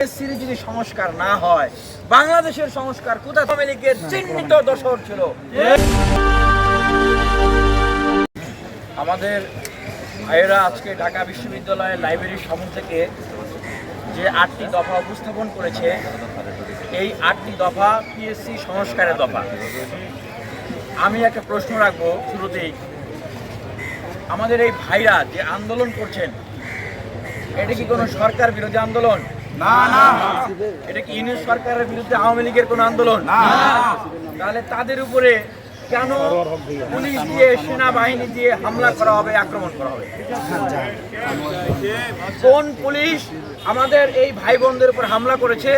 Series যদি সংস্কার না হয়, বাংলাদেশের সংস্কার কোথা আওয়ামী লীগের চিহ্নিত দোষর ছিল? আমাদের ভাইয়েরা আজকে ঢাকা বিশ্ববিদ্যালয়ের লাইব্রেরির সামনে থেকে যে আটটি দফা উপস্থাপন করেছে, এই আটটি দফা পিএসসি সংস্কারের দফা। আমি একটা প্রশ্ন রাখব শুরুতেই। আমাদের এই ভাইরা যে আন্দোলন করছেন, এটা কি কোনো সরকার বিরোধী আন্দোলন? না না। এটা কি ইউনিয়ন সরকারের বিরুদ্ধে আওয়ামী লীগের কোনো আন্দোলন? না। তাহলে তাদের উপরে কেন পুলিশ দিয়ে সেনাবাহিনী দিয়ে হামলা করা হবে আক্রমণ করা হবে? কোন পুলিশ আমাদের এই ভাই বোনদের উপর হামলা করেছে?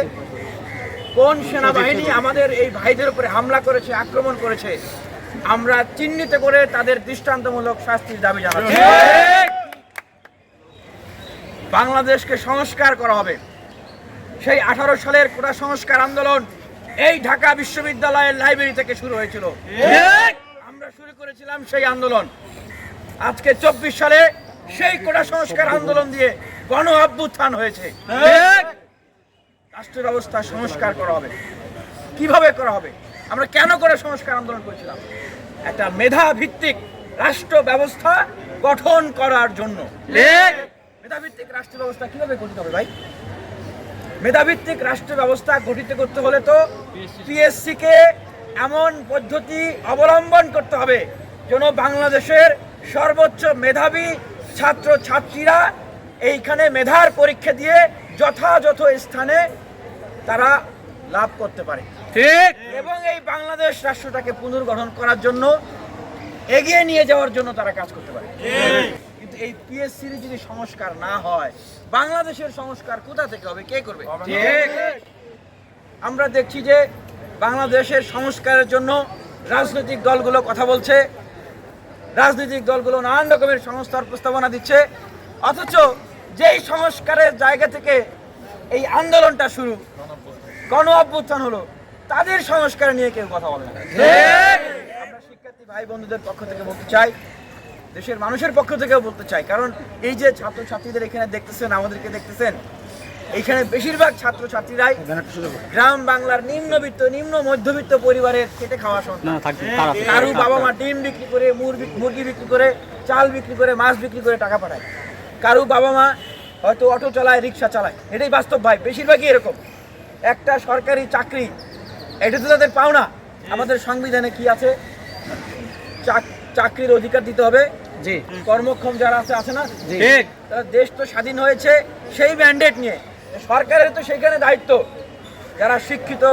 কোন সেনাবাহিনী আমাদের এই ভাইদের উপরে হামলা করেছে আক্রমণ করেছে? আমরা চিহ্নিত করে তাদের দৃষ্টান্তমূলক শাস্তির দাবি জানাচ্ছি। বাংলাদেশকে সংস্কার করা হবে। সেই আঠারো সালের কোটা সংস্কার আন্দোলন এই ঢাকা বিশ্ববিদ্যালয়ের লাইব্রেরি থেকে শুরু হয়েছিল। আমরা শুরু করেছিলাম সেই আন্দোলন। আজকে চব্বিশ সালে সেই কোটা সংস্কার আন্দোলন দিয়ে গণ অভ্যুত্থান হয়েছে। রাষ্ট্র ব্যবস্থা সংস্কার করা হবে। কীভাবে করা হবে? আমরা কেন করে সংস্কার আন্দোলন করেছিলাম? একটা মেধা ভিত্তিক রাষ্ট্র ব্যবস্থা গঠন করার জন্য। মেধা ভিত্তিক রাষ্ট্র ব্যবস্থা কীভাবে গঠিত হবে ভাই? মেধাভিত্তিক রাষ্ট্র ব্যবস্থা গঠিত করতে হলে তো পিএসসি কে এমন পদ্ধতি অবলম্বন করতে হবে যেন বাংলাদেশের সর্বোচ্চ মেধাবী ছাত্র ছাত্রীরা এইখানে মেধার পরীক্ষা দিয়ে যথাযথ স্থানে তারা লাভ করতে পারে। ঠিক। এবং এই বাংলাদেশ রাষ্ট্রটাকে পুনর্গঠন করার জন্য এগিয়ে নিয়ে যাওয়ার জন্য তারা কাজ করতে পারে। কিন্তু এই পিএসসির যদি সংস্কার না হয় বাংলাদেশের সংস্কার কোথা থেকে হবে? কে করবে? আমরা দেখছি যে বাংলাদেশের সংস্কারের জন্য রাজনৈতিক দলগুলো কথা বলছে। রাজনৈতিক দলগুলো নানান রকমের সংস্কার প্রস্তাবনা দিচ্ছে। অথচ যেই সংস্কারের জায়গা থেকে এই আন্দোলনটা শুরু গণ অভ্যুত্থান হলো তাদের সংস্কার নিয়ে কেউ কথা বলে না। আমরা শিক্ষার্থী ভাই বন্ধুদের পক্ষ থেকে বলতে চাই দেশের মানুষের পক্ষ থেকেও বলতে চাই কারণ এই যে ছাত্র ছাত্রীদের এখানে দেখতেছেন আমাদেরকে দেখতেছেন এইখানে বেশিরভাগ ছাত্র ছাত্রীরাই গ্রাম বাংলার নিম্নবিত্ত নিম্ন মধ্যবিত্ত পরিবারের খেটে খাওয়া সন্তান। কারু বাবা মা ডিম বিক্রি করে মুরগি মুরগি বিক্রি করে চাল বিক্রি করে মাছ বিক্রি করে টাকা পাঠায়। কারু বাবা মা হয়তো অটো চালায় রিক্সা চালায়। এটাই বাস্তব ভাই বেশিরভাগই এরকম। একটা সরকারি চাকরি এটা তো তাদের পাওনা। আমাদের সংবিধানে কি আছে? চাকরির অধিকার দিতে হবে। কর্মক্ষম যারা আছে আছে না? দেশ তো স্বাধীন হয়েছে সেই ম্যান্ডেট নিয়ে। সরকারের তো সেখানে দায়িত্ব। যারা শিক্ষিত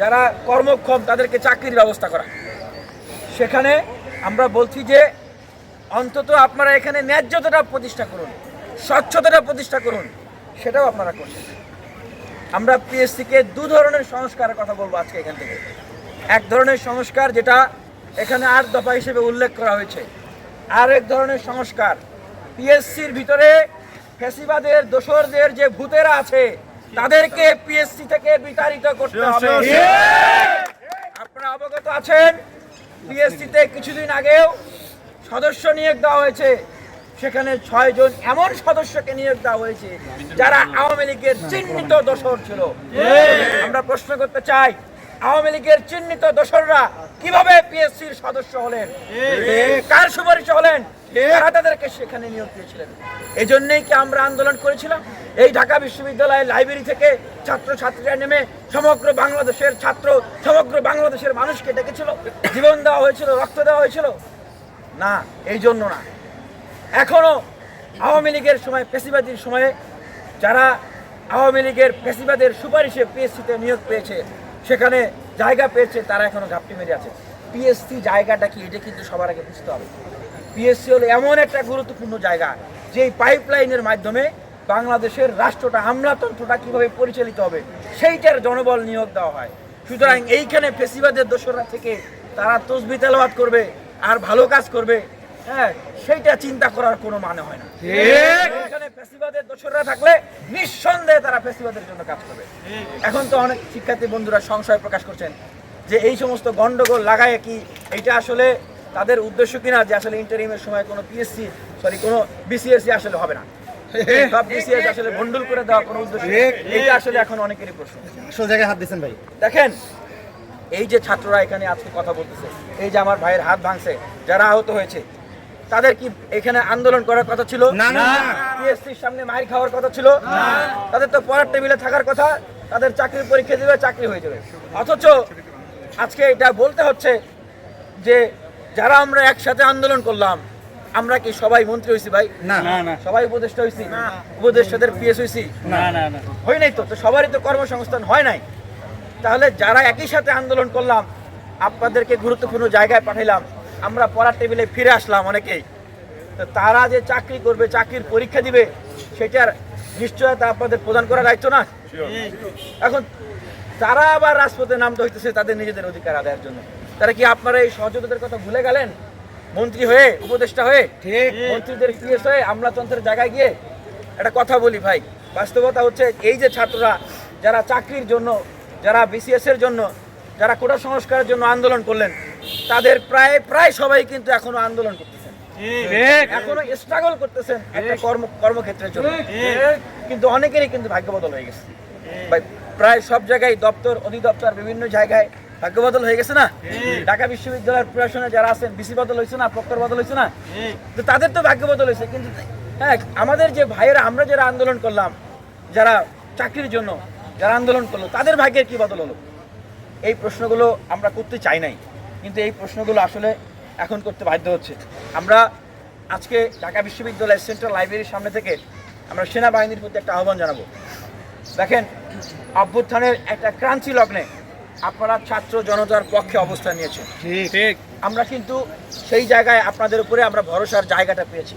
যারা কর্মক্ষম তাদেরকে চাকরির ব্যবস্থা করা। সেখানে আমরা বলছি যে অন্তত আপনারা এখানে ন্যায্যতাটা প্রতিষ্ঠা করুন স্বচ্ছতাটা প্রতিষ্ঠা করুন সেটাও আপনারা করছেন। আমরা পিএসসিকে দু ধরনের সংস্কারের কথা বলব আজকে এখান থেকে। এক ধরনের সংস্কার যেটা এখানে আট দফা হিসেবে উল্লেখ করা হয়েছে। আর এক ধরনের সংস্কার। পিএসসির ভিতরে ফেসিবাদের দোসরদের যে ভূতেরা আছে তাদেরকে পিএসসি থেকে বিতাড়িত করতে হবে। আপনারা অবগত আছেন পিএসসিতে কিছুদিন আগেও সদস্য নিয়োগ দেওয়া হয়েছে। সেখানে ছয় জন এমন সদস্যকে নিয়োগ দেওয়া হয়েছে যারা আওয়ামী লীগের চিহ্নিত দোসর ছিল। আমরা প্রশ্ন করতে চাই আওয়ামী লীগের চিহ্নিত দোসররা কীভাবে পিএসসির সদস্য হলেন? কার সুপারিশে হলেন? কারা তাদেরকে সেখানে নিয়োগ দিয়েছিলেন? এই জন্যই কি আমরা আন্দোলন করেছিলাম? এই ঢাকা বিশ্ববিদ্যালয়ের লাইব্রেরি থেকে ছাত্র ছাত্রীরা নেমে সমগ্র বাংলাদেশের ছাত্র সমগ্র বাংলাদেশের মানুষকে ডেকেছিল জীবন দেওয়া হয়েছিল রক্ত দেওয়া হয়েছিল? না এই জন্য না। এখনও আওয়ামী লীগের সময় পেশিবাদীর সময়ে যারা আওয়ামী লীগের পেশিবাদের সুপারিশে পিএসসিতে নিয়োগ পেয়েছে সেখানে জায়গা পেয়েছে, তারা এখনও ঘাপটি মেরে আছে। পিএসসি জায়গাটা কি, এটা কিন্তু সবার আগে বুঝতে হবে। পিএসসি হলো এমন একটা গুরুত্বপূর্ণ জায়গা, যেই পাইপলাইনের মাধ্যমে বাংলাদেশের রাষ্ট্রটা, আমলাতন্ত্রটা কীভাবে পরিচালিত হবে, সেইটার জনবল নিয়োগ দেওয়া হয়। সুতরাং এইখানে ফেসিবাদের দোসররা থেকে তারা তসবি তেলাওয়াত করবে, আর ভালো কাজ করবে। হ্যাঁ সেইটা চিন্তা করার কোনো মানে হয় না। এখানে ফেসিবাদের দোসররা থাকলে নিঃসন্দেহে তারা ফেসিবাদের জন্য কাজ করবে। এখন তো অনেক শিক্ষার্থী বন্ধুরা সংশয় প্রকাশ করছেন যে এই সমস্ত গন্ডগোল লাগায় কি এটা আসলে তাদের উদ্দেশ্য কিনা যে আসলে ইন্টারিমের সময় কোনো পিএসসি সরি কোনো বিসিএসসি আসলে হবে না। সব বিসিএস আসলে বন্ডল করে দেওয়া কোনো উদ্দেশ্য। এটা আসলে এখন অনেকেরই প্রশ্ন। আসল জায়গায় হাত দিচ্ছেন ভাই। দেখেন এই যে ছাত্ররা এখানে আজকে কথা বলতেছে এই যে আমার ভাইয়ের হাত ভাঙছে যারা আহত হয়েছে তাদের কি এখানে আন্দোলন করার কথা ছিল? না। পিএসসির সামনে মাইর খাওয়ার কথা ছিল? তাদের তো পড়ার টেবিলে থাকার কথা তাদের চাকরির পরীক্ষা দিবে চাকরি হয়ে যাবে। অথচ আজকে এটা বলতে হচ্ছে যে যারা আমরা একসাথে আন্দোলন করলাম আমরা কি সবাই মন্ত্রী হয়েছি ভাই? না। সবাই উপদেষ্টা হয়েছি উপদেষ্টাদের পিএস হয়েছি না না না। হয় নাই তো? তো সবারই তো কর্মসংস্থান হয় নাই। তাহলে যারা একই সাথে আন্দোলন করলাম আপনাদেরকে গুরুত্বপূর্ণ জায়গায় পাঠাইলাম। আমরা পড়ার টেবিলে ফিরে আসলাম অনেকেই। তো তারা যে চাকরি করবে চাকরির পরীক্ষা দিবে সেটার নিশ্চয়তা আপনাদের প্রদান করার দায়িত্ব না? এখন তারা আবার রাজপথে নামতে হইতেছে তাদের নিজেদের অধিকার আদায়ের জন্য। তারা কি আপনারা এই সহযোগিতার কথা ভুলে গেলেন? মন্ত্রী হয়ে উপদেষ্টা হয়ে ঠিক। মন্ত্রীদের পিএস হয়ে আমলাতন্ত্রের জায়গায় গিয়ে একটা কথা বলি ভাই। বাস্তবতা হচ্ছে এই যে ছাত্ররা যারা চাকরির জন্য যারা বিসিএস এর জন্য যারা কোটা সংস্কারের জন্য আন্দোলন করলেন তাদের প্রায় প্রায় সবাই কিন্তু এখনও আন্দোলন করতেছেন। এখনও স্ট্রাগল করতেছেন একটা কর্ম কর্মক্ষেত্রের জন্য। কিন্তু অনেকেরই কিন্তু ভাগ্য বদল হয়ে গেছে। প্রায় সব জায়গায় দপ্তর অধিদপ্তর বিভিন্ন জায়গায় ভাগ্য বদল হয়ে গেছে না? ঢাকা বিশ্ববিদ্যালয়ের প্রশাসনে যারা আছেন বিসি বদল হয়েছে না প্রক্টর বদল হয়েছে না? তো তাদের তো ভাগ্য বদল হয়েছে কিন্তু হ্যাঁ আমাদের যে ভাইয়েরা আমরা যারা আন্দোলন করলাম যারা চাকরির জন্য যারা আন্দোলন করল তাদের ভাগ্যের কি বদল হলো? এই প্রশ্নগুলো আমরা করতে চাই নাই। কিন্তু এই প্রশ্নগুলো আসলে এখন করতে বাধ্য হচ্ছে। আমরা আজকে ঢাকা বিশ্ববিদ্যালয়ের সেন্ট্রাল লাইব্রেরির সামনে থেকে আমরা সেনাবাহিনীর প্রতি একটা আহ্বান জানাব। দেখেন অভ্যুত্থানের একটা ক্রান্তি লগ্নে আপনারা ছাত্র জনতার পক্ষে অবস্থান নিয়েছেন। ঠিক। ঠিক। আমরা কিন্তু সেই জায়গায় আপনাদের উপরে আমরা ভরসার জায়গাটা পেয়েছি।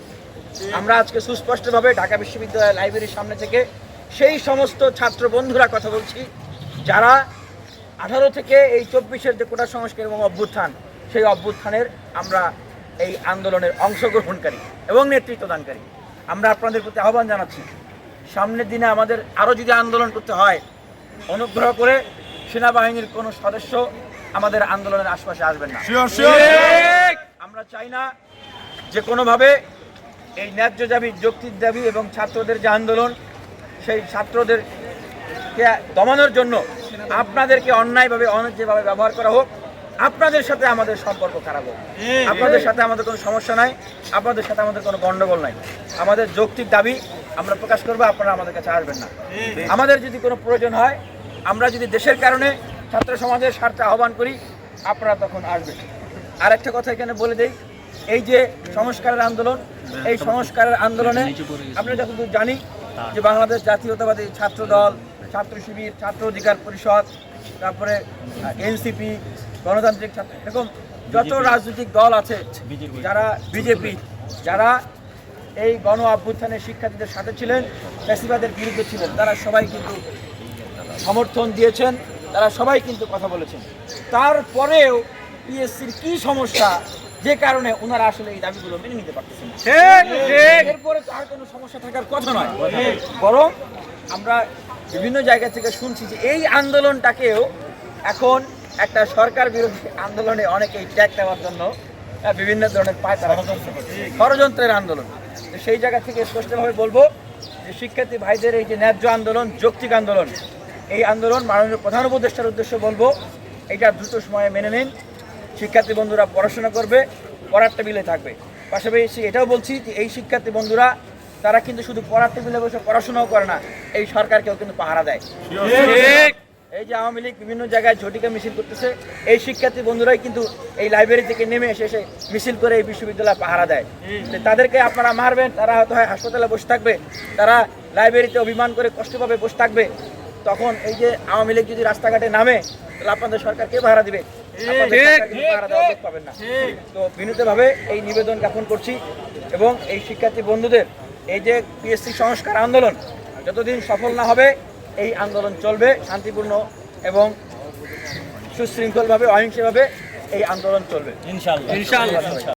আমরা আজকে সুস্পষ্টভাবে ঢাকা বিশ্ববিদ্যালয় লাইব্রেরির সামনে থেকে সেই সমস্ত ছাত্র বন্ধুরা কথা বলছি যারা আঠারো থেকে এই চব্বিশের যে কোটা সংস্কার এবং অভ্যুত্থান সেই অভ্যুত্থানের আমরা এই আন্দোলনের অংশগ্রহণকারী এবং নেতৃত্বদানকারী। আমরা আপনাদের প্রতি আহ্বান জানাচ্ছি সামনের দিনে আমাদের আরও যদি আন্দোলন করতে হয় অনুগ্রহ করে সেনাবাহিনীর কোনো সদস্য আমাদের আন্দোলনের আশপাশে আসবেন না। আমরা চাই না যে কোনোভাবে এই ন্যায্য দাবি যৌক্তিক দাবি এবং ছাত্রদের যে আন্দোলন সেই ছাত্রদেরকে দমানোর জন্য আপনাদেরকে অন্যায়ভাবে অন্যায্যভাবে ব্যবহার করা হোক। আপনাদের সাথে আমাদের সম্পর্ক খারাপ হোক। আপনাদের সাথে আমাদের কোনো সমস্যা নাই। আপনাদের সাথে আমাদের কোনো গণ্ডগোল নাই। আমাদের যৌক্তিক দাবি আমরা প্রকাশ করব আপনারা আমাদের কাছে আসবেন না। আমাদের যদি কোনো প্রয়োজন হয় আমরা যদি দেশের কারণে ছাত্র সমাজের স্বার্থে আহ্বান করি আপনারা তখন আসবেন। আর একটা কথা এখানে বলে দেই এই যে সংস্কারের আন্দোলন এই সংস্কারের আন্দোলনে আমরা যতদূর জানি যে বাংলাদেশ জাতীয়তাবাদী ছাত্র দল ছাত্র শিবির ছাত্র অধিকার পরিষদ তারপরে এনসিপি গণতান্ত্রিক ছাত্র এরকম যত রাজনৈতিক দল আছে যারা বিজেপি যারা এই গণ অভ্যুত্থানের শিক্ষার্থীদের সাথে ছিলেন ফ্যাসিবাদের বিরুদ্ধে ছিলেন তারা সবাই কিন্তু সমর্থন দিয়েছেন তারা সবাই কিন্তু কথা বলেছেন। তারপরেও পিএসসির কি সমস্যা যে কারণে ওনারা আসলে এই দাবিগুলো মেনে নিতে পারতেছেন। এরপরে তো আর কোনো সমস্যা থাকার কথা নয়। বরং আমরা বিভিন্ন জায়গা থেকে শুনছি যে এই আন্দোলনটাকেও এখন একটা সরকার বিরোধী আন্দোলনে অনেকেই ট্যাগ দেওয়ার জন্য বিভিন্ন ধরনের পায় তারা ষড়যন্ত্রের আন্দোলন। তো সেই জায়গা থেকে স্পষ্টভাবে বলব যে শিক্ষার্থী ভাইদের এই যে ন্যায্য আন্দোলন যৌক্তিক আন্দোলন এই আন্দোলন মাননীয় প্রধান উপদেষ্টার উদ্দেশ্যে বলব এটা দ্রুত সময়ে মেনে নিন। শিক্ষার্থী বন্ধুরা পড়াশোনা করবে পড়ার টেবিলে থাকবে। পাশাপাশি এটাও বলছি যে এই শিক্ষার্থী বন্ধুরা তারা কিন্তু শুধু পড়ার টেবিলে বসে পড়াশোনাও করে না এই সরকারকেও কিন্তু পাহারা দেয়। এই যে আওয়ামী লীগ বিভিন্ন জায়গায় ঝটিকা মিছিল করতেছে এই শিক্ষার্থী বন্ধুরাই কিন্তু এই লাইব্রেরি থেকে নেমে এসে এসে মিছিল করে এই বিশ্ববিদ্যালয় পাহারা দেয়। তাদেরকে আপনারা মারবেন তারা হয়তো হয় হাসপাতালে বসে থাকবে তারা লাইব্রেরিতে অভিমান করে কষ্ট পাবে বসে থাকবে। তখন এই যে আওয়ামী লীগ যদি রাস্তাঘাটে নামে তাহলে আপনাদের সরকার কে পাহারা দিবে? পাবেন না। তো বিনীতভাবে এই নিবেদন জ্ঞাপন করছি এবং এই শিক্ষার্থী বন্ধুদের এই যে পিএসসি সংস্কার আন্দোলন যতদিন সফল না হবে এই আন্দোলন চলবে শান্তিপূর্ণ এবং সুশৃঙ্খলভাবে অহিংসভাবে এই আন্দোলন চলবে। ইনশাল্লাহ ইনশাল্লাহ